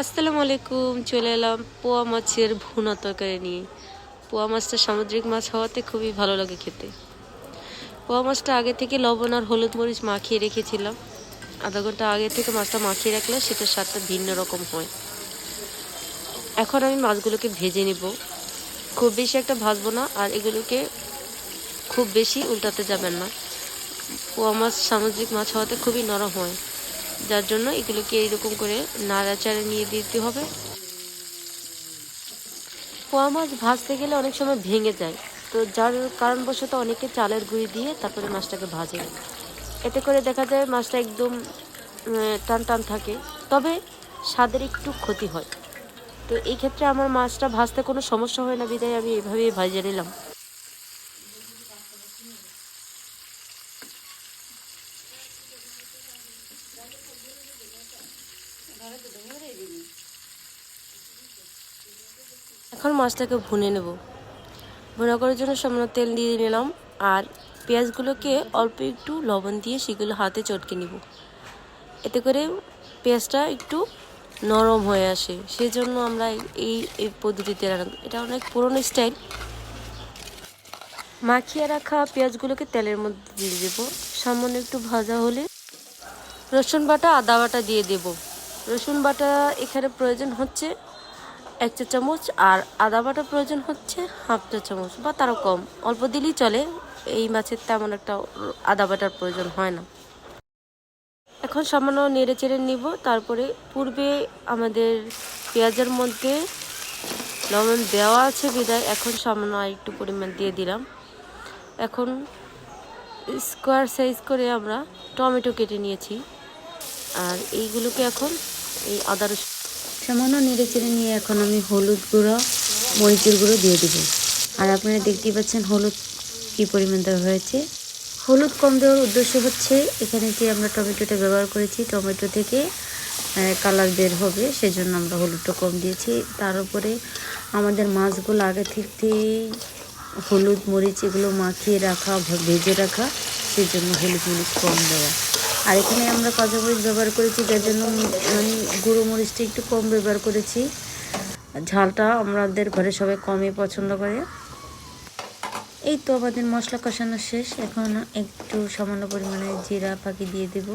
আসসালামু আলাইকুম, চলে এলাম পোয়া মাছের ভুনা তরকারি নিয়ে। পোয়া মাছটা সামুদ্রিক মাছ হওয়াতে খুবই ভালো লাগে খেতে। পোয়া মাছটা আগে থেকে লবণ আর হলুদ মরিচ মাখিয়ে রেখেছিলাম। আধা ঘণ্টা আগে থেকে মাছটা মাখিয়ে রাখলে সেটার স্বাদটা ভিন্ন রকম হয়। এখন আমি মাছগুলোকে ভেজে নিব। খুব বেশি একটা ভাজবো না আর এগুলোকে খুব বেশি উল্টাতে যাবেন না। পোয়া মাছ সামুদ্রিক মাছ হওয়াতে খুবই নরম হয়। যার জন্য এগুলোকে এইরকম করে নাড়াচাড়ে নিয়ে দিতে হবে। পোয়া মাছ ভাজতে গেলে অনেক সময় ভেঙে যায়। তো যার কারণবশত অনেকে চালের গুঁড়ি দিয়ে তারপরে মাছটাকে ভাজে। এতে করে দেখা যায় মাছটা একদম টান টান থাকে। তবে স্বাদের একটু ক্ষতি হয়। তো এই ক্ষেত্রে আমার মাছটা ভাজতে কোনো সমস্যা হয় না, বিদায়। আমি এভাবেই ভাজে নিলাম। এখন মাছটাকে ভুনে নেব। ভুনা করার জন্য সামান্য তেল দিয়ে নিলাম আর পেঁয়াজগুলোকে অল্প একটু লবণ দিয়ে সেগুলো হাতে চটকে নিব। এতে করে পেঁয়াজটা একটু নরম হয়ে আসে। সেজন্য আমরা এই এই পদ্ধতিতে রান্না এটা অনেক পুরনো স্টাইল। মাখিয়ে রাখা পেঁয়াজগুলোকে তেলের মধ্যে দিয়ে দেবো। সামান্য একটু ভাজা হলে রসুন বাটা, আদা বাটা দিয়ে দেব। রসুন বাটা এখানে প্রয়োজন হচ্ছে এক চা চামচ আর আদা বাটা প্রয়োজন হচ্ছে হাফ চা চামচ বা তারও কম। অল্প দিলেই চলে। এই মাছের তেমন একটা আদা বাটার প্রয়োজন হয় না। এখন সামান্য নেড়ে চেড়ে নিব। তারপরে পূর্বে আমাদের পেঁয়াজের মধ্যে লবণ দেওয়া আছে বিদায়। এখন সামান্য একটু পরিমাণ দিয়ে দিলাম। এখন স্কোয়ার সাইজ করে আমরা টমেটো কেটে নিয়েছি। আর এইগুলোকে এখন এই আদা রসুন। সামান্য নেড়ে চেড়ে নিয়ে এখন আমি হলুদ গুঁড়ো, মরিচের গুঁড়ো দিয়ে দেবো। আর আপনারা দেখতেই পাচ্ছেন হলুদ কী পরিমাণ দেওয়া হয়েছে। হলুদ কম দেওয়ার উদ্দেশ্য হচ্ছে, এখানে যে আমরা টমেটোটা ব্যবহার করেছি, টমেটো থেকে কালার বের হবে, সেজন্য আমরা হলুদটা কম দিয়েছি। তার উপরে আমাদের মাছগুলো আগে থেকেই হলুদ, মরিচ এগুলো মাখিয়ে রাখা, ভেজে রাখা, সেজন্য হলুদ, মরিচ কম দেওয়া। আর এখানে আমরা কাঁচামরিচ ব্যবহার করেছি, যার জন্য মানে গুঁড়ো মরিচটা একটু কম ব্যবহার করেছি। ঝালটা আমাদের ঘরে সবাই কমই পছন্দ করে। এই তো আমাদের মশলা কষানো শেষ। এখন একটু সামান্য পরিমাণে জিরা পাখি দিয়ে দেব।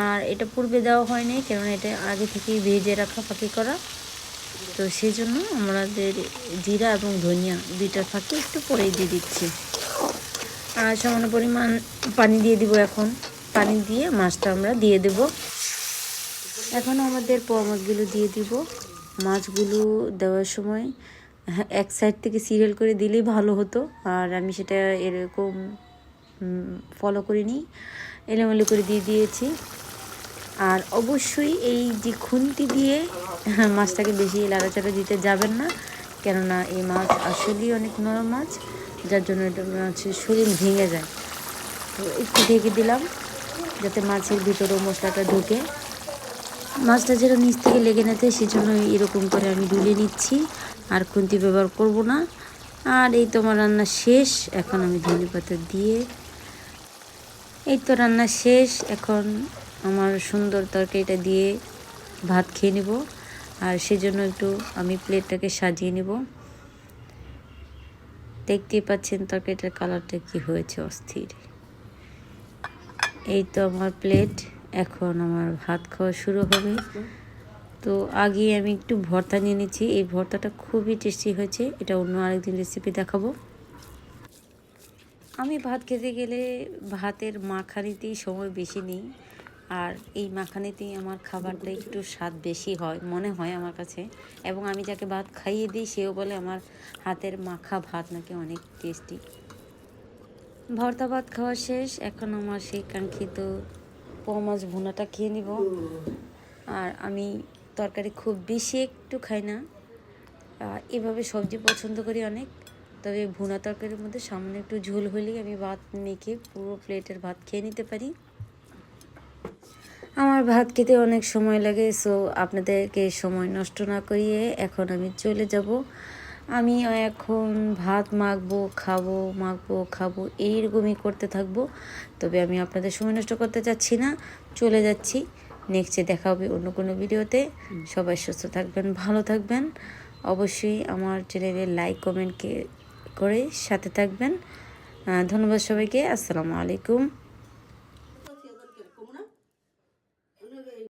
আর এটা পূর্বে দেওয়া হয়নি কারণ এটা আগে থেকেই ভেজে রাখা পাখি করা। তো সেই জন্য আমাদের জিরা এবং ধনিয়া দুইটার ফাঁকি একটু পরেই দিয়ে দিচ্ছি। আর সামান্য পরিমাণ পানি দিয়ে দিব এখন। পানি দিয়ে মাছটা আমরা দিয়ে দেব। এখন আমাদের মাছগুলো দিয়ে দিব। মাছগুলো দেওয়ার সময় হ্যাঁ, এক সাইড থেকে সিরিয়াল করে দিলেই ভালো হতো। আর আমি সেটা এরকম ফলো করিনি। এলোমেলো করে দিয়ে দিয়েছি। আর অবশ্যই এই যে খুন্তি দিয়ে মাছটাকে বেশি লাড়াচাড়া দিতে যাবেন না। কেননা এই মাছ আসলেই অনেক নরম মাছ যার জন্য এটা মাছের শরীর ভেঙে যায়। তো একটু ঢেকে দিলাম। যাতে মাছের ভিতরেও মশলাটা ঢুকে। মাছটা যেন নিচ থেকে লেগে না যায় সেই জন্য এরকম করে আমি ডুলে নিচ্ছি। আর খুন্তি ব্যবহার করব না। আর এই তো আমার রান্না শেষ। এখন আমি ধনে পাতা দিয়ে এই তো রান্না শেষ। এখন আমার সুন্দর তরকারিটা দিয়ে ভাত খেয়ে নেব। আর সেজন্য একটু আমি প্লেটটাকে সাজিয়ে নেব। দেখতেই পাচ্ছেন তরকারিটার কালারটা কি হয়েছে অস্থির। এই তো আমার প্লেট এখন আমার ভাত খাওয়া শুরু হবে। তো আগে আমি একটু ভর্তা নিয়ে নিচ্ছি। এই ভর্তাটা খুবই টেস্টি হয়েছে। এটা অন্য আরেকদিন রেসিপি দেখাবো। আমি ভাত খেতে গেলে ভাতের মাখানিতেই সময় বেশি নিই। আর এই মাখানিতেই আমার খাবারটা একটু স্বাদ বেশি হয়, মনে হয় আমার কাছে। এবং আমি যাকে ভাত খাইয়ে দিই, সেও বলে আমার হাতের মাখা ভাত নাকি অনেক টেস্টি ভর্তা ভাত খাওয়া শেষ, এখন আমার সেই কাঙ্ক্ষিত পোয়া মাছ ভুনাটা খেয়ে নিব। আর আমি তরকারি খুব বেশি একটু খাই না। এভাবে সবজি পছন্দ করি অনেক, তবে ভুনা তরকারির মধ্যে সামনে একটু ঝোল হলেই আমি ভাত মেখে পুরো প্লেটের ভাত খেয়ে নিতে পারি। আমার ভাত খেতে অনেক সময় লাগে সো আপনাদেরকে সময় নষ্ট না করিয়ে এখন আমি চলে যাব। আমি এখন ভাত মাখবো, খাব মাখবো, খাব, এইরকমই করতে থাকব। তবে আমি আপনাদের সময় নষ্ট করতে চাচ্ছি না। চলে যাচ্ছি। নেক্সটে দেখা হবে অন্য কোনো ভিডিওতে। সবাই সুস্থ থাকবেন, ভালো থাকবেন। অবশ্যই আমার চ্যানেলে লাইক কমেন্ট করে সাথে থাকবেন। ধন্যবাদ সবাইকে। আসসালামু আলাইকুম।